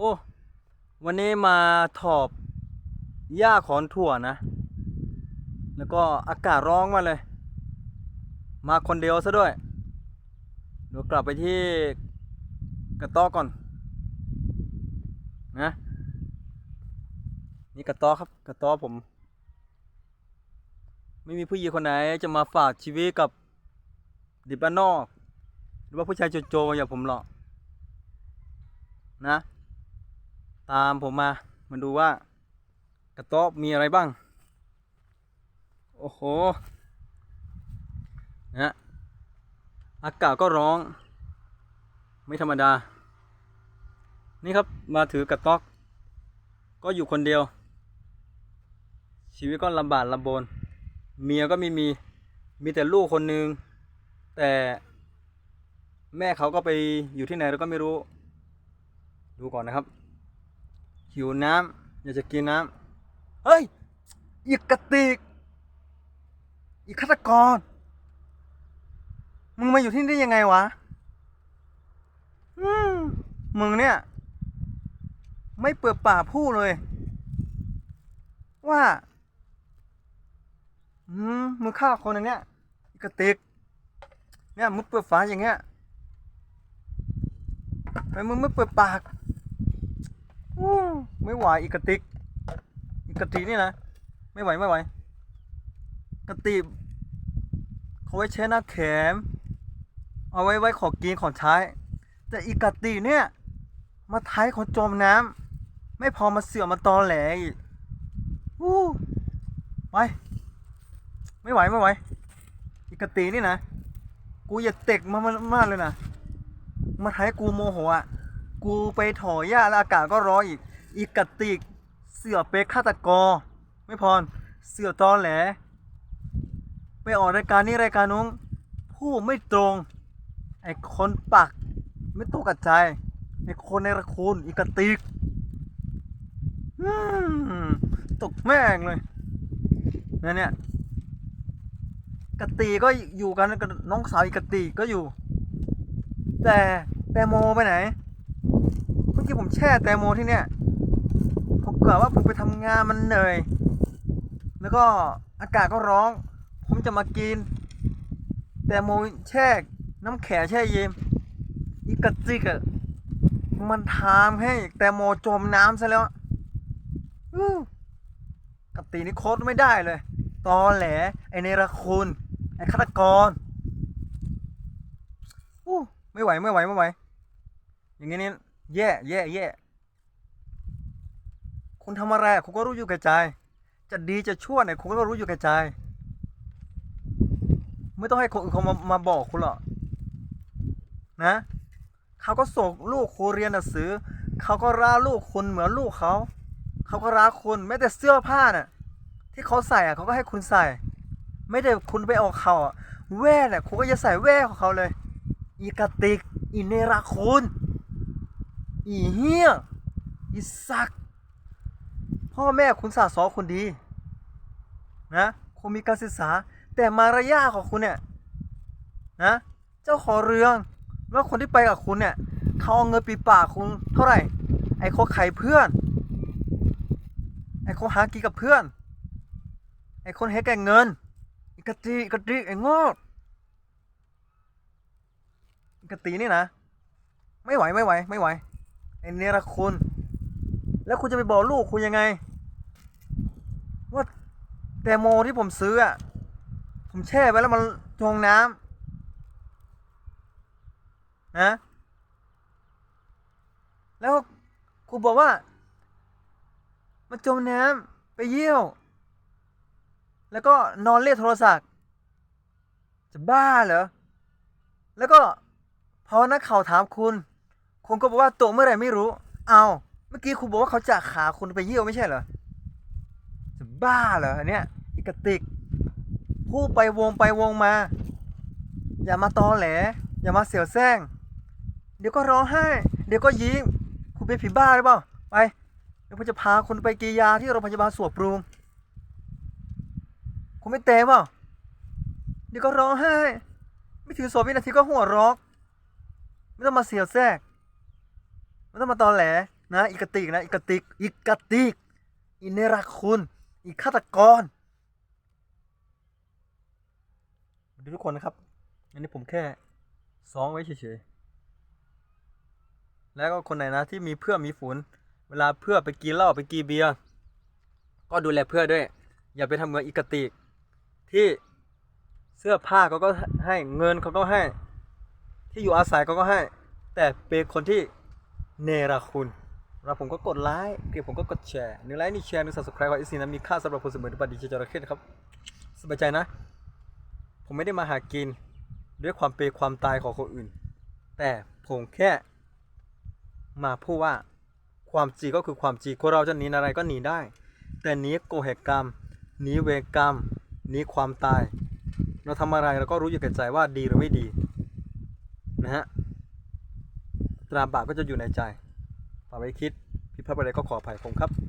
โอ้วันนี้มาถอบหญ้าขอนถั่วนะ แล้วก็อากาศร้อนมาเลย มาคนเดียวซะด้วยเดี๋ยวกลับไปที่กระต๊อกก่อนนะนี่กระต๊อกครับกระต๊อกผม ไม่มีผู้หญิงคนไหนจะมาฝากชีวิตกับดิบ้านนอก หรือว่าผู้ชายโจๆอย่างผมหรอกนะ ตามผมมา มาดูว่ากระต๊อบมีอะไรบ้าง โอ้โหนะอากาศก็ร้อนไม่ธรรมดา นี่ครับมาถือกระต๊อก ก็อยู่คนเดียว ชีวิตก็ลำบากลำบน เมียก็ไม่มี มีแต่ลูกคนหนึ่งแต่แม่เขาก็ไปอยู่ที่ไหนเราก็ไม่รู้ ดูก่อนนะครับ หิวน้ำอยากจะกินน้ำเฮ้ยอีกกระติกอีกฆาตกร มึงมาอยู่ที่นี่ได้ยังไงวะมึงเนี่ย ไม่เปิดปากพูดเลย ว่าอืมมึงฆ่าคนอันเนี้ยอีกกระติก เนี่ยมึงเปิดฝาอย่างเงี้ยทำไมมึงไม่เปิดปาก ไม่ไหวอีกกระติก อีกกระตินี่นะ ไม่ไหวไม่ไหวกระติเขาไว้ใช้หน้าแขมเอาไว้ไว้ขอกินของใช้ แต่อีกกระติเนี่ย มาท้ายของจมน้ำไม่พอมาเสือมาตอแหลอีกอู้ไปไม่ไหวไม่ไหวอีกกตินี่นะ กูอย่าเตกมามามากเลยนะมาท้ายกูโมโหอะ กูไปถอหญ้าแล้วอากาศก็ร้อนอีก อีกกติก เสือเปกฆาตกร ไม่พรเสือตอแหล ไปออกรายการนี้รายการนู้นผู้ไม่ตรง ไอ้คนปัก ไม่ตรงกับใจ ไอ้คนในระคุณอีกกติกตกแม่งเลยนั่นเนี่ยกะตีก็อยู่กันกับน้องสาวอีกกะตีก็อยู่ แต่แตงโมไปไหน เมื่อกี้ผมแช่แตงโมที่เนี่ยผมกะว่าผมไปทำงานมันเหนื่อย แล้วก็อากาศก็ร้อน ผมจะมากิน แตงโมแช่น้ำแข็งแช่เย็นอีกกระติกอะมันทำให้แตงโมจมน้ำซะแล้วอู้กะตีนี่โคตรไม่ได้เลย ตอแหล ไอเนรคุณ ไอฆาตกรอู้ไม่ไหวไม่ไหวไม่ไหว อย่างงี้นี่แย่แย่แย่คุณทำอะไรคุณก็รู้อยู่แก่ใจ จะดีจะชั่วเนี่ยคุณก็รู้อยู่แก่ใจ ไม่ต้องให้คนอื่นเขามามาบอกคุณหรอกนะเขาก็ส่งลูกคุณเรียนหนังสือ เขาก็รักลูกคุณเหมือนลูกเขา เขาก็รักคุณแม้แต่เสื้อผ้าน่ะที่เขาใส่อะเขาก็ให้คุณใส่ ไม่ได้คุณไปเออกเขาอะแว่เนี่ยคุณก็จะใส่แว่ของเขาเลย อีกติกอีเนรคุณ อีเฮียอีสัก พ่อแม่คุณสาสอคุณดี นะคุณมีการศึกษา แต่มารยาของคุณเนี่ย นะ เจ้าของเรืองแล้วคนที่ไปกับคุณเนี่ยเขาเอาเงินปีปากคุณเท่าไหร่ ไอ้เขาไขเพื่อน ไอ้เขาหากินกับเพื่อน ไอ้คนเฮ็ดแก่เงินอีกะตีอีกะตีไอ้งอกกะตีนี่นะ ไม่ไหวไม่ไหวไม่ไหวไอ้ เนรคุณ แล้วคุณจะไปบอกลูกคุณยังไง ว่าแตงโมที่ผมซื้ออะผมแช่ไว้แล้วมันจมน้ำนะแล้วคุณบอกว่า มันจมน้ำไปเยี่ยว แล้วก็นอนเล่นโทรศัพท์ จะบ้าเหรอ แล้วก็พอนักข่าวถามคุณ คุณก็บอกว่าตกเมื่อไหร่ไม่รู้ เอาเมื่อกี้คุณบอกว่าเขาจะขาคุณไปเยี่ยวไม่ใช่เหรอจะบ้าเหรออันเนี้ยอีกติกพูดไปวงไปวงมา อย่ามาตอแหล อย่ามาเสียวแซงเดี๋ยวก็ร้องไห้ เดี๋ยวก็ยิ้มคุณเป็นผีบ้าหรือเปล่าไปเดี๋ยวผมจะพาคุณไปกียาที่โรงพยาบาลสวบปรุงคุณไม่เตะเปล่าเดี๋ยวก็ร้องไห้ ไม่ถึงสองวินาทีก็หัวร้องไม่ต้องมาเสียวแทรก ไม่ต้องมาตอนแหลนะอีกติกนะอีกติกอีกติกอินเนรักคุณอีกฆาตกรดูทุกคนนะครับ อันนี้ผมแค่ซ้องไว้เฉยๆ แล้วก็คนไหนนะที่มีเพื่อมีฝูนเวลาเพื่อไปกินเหล้าไปกินเบียร์ก็ดูแลเพื่อด้วย อย่าไปทำเหมือนอีกติก ที่เสื้อผ้าเขาก็ให้เงินเขาก็ให้ ที่อยู่อาศัยเขาก็ให้ แต่เป็นคนที่ เนรคุณเราผมก็กดไลค์เกียผมก็กดแชร์หนึ่งไลค์นึ่แชร์หนึ่ง subscribe ของอีซีนะมีค่าสำหรับคนเสมอในบัดดีเจจระเข้นะครับสบายใจนะ ผมไม่ได้มาหากินด้วยความเปรความตายของคนอื่น แต่ผมแค่มาพูดว่าความจริงก็คือความจริงคนเราจะหนีอะไรก็หนีได้ แต่หนีโกหกกรรมหนีเวรกรรมหนีความตาย เราทำอะไรเราก็รู้อยู่แก่ใจว่าดีหรือไม่ดีนะฮะ ตราบาปก็จะอยู่ในใจฝากไว้คิดผิดพลาดไปอะไรก็ขออภัยผมครับ